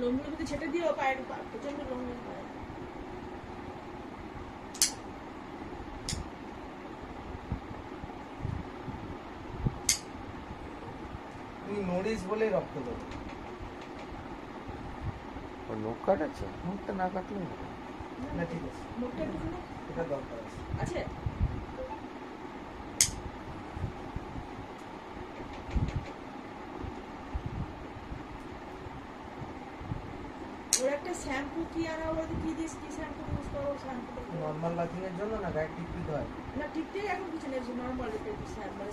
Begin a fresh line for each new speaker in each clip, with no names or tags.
লোমগুলো যদি ছেটে দিও পায়ের পা- প্রচণ্ড লোম যায়।
বলেই রক্ত দেবো।
ওর নখ কাটাচ্ছে? মুখটা না কাটলে
না ঠিক আছে। এটা দরকার আছে?
ওর একটা শ্যাম্পু কি আনা বলতে কি দিস কি শ্যাম্পু ইউজ করো শ্যাম্পু
নর্মাল লাকিং এর জন্য না গায়ে টিপ দিতে হয়?
না টিপতে এখন কিছু নেই নর্মাল এটা শ্যাম্পু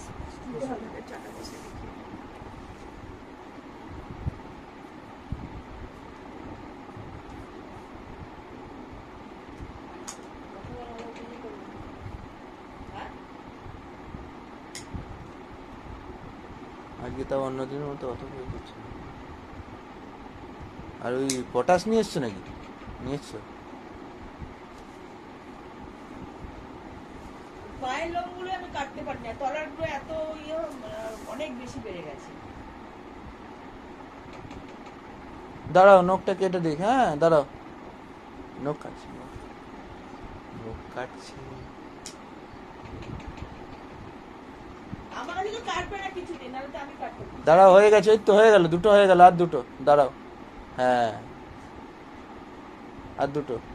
মানে চাটা বসে। দেখি হ্যাঁ
আজকে তাও অন্য দিনের মতো অত দিচ্ছে। না। আর ওই পটাশ নিয়ে এসছো নাকি? নিয়ে এসছো?
পায়ের লোমগুলো আমি কাটতে পারি না তলার এত ইয়ে অনেক বেশি বেড়ে গেছে।
দাঁড়াও নখটা কেটে দেখ হ্যাঁ দাঁড়াও। নখ কাটছি নখ। কাটছি। দাঁড়াও হয়ে গেছে ওই তো হয়ে গেল দুটো হয়ে গেল আর দুটো দাঁড়াও। হ্যাঁ। আর দুটো।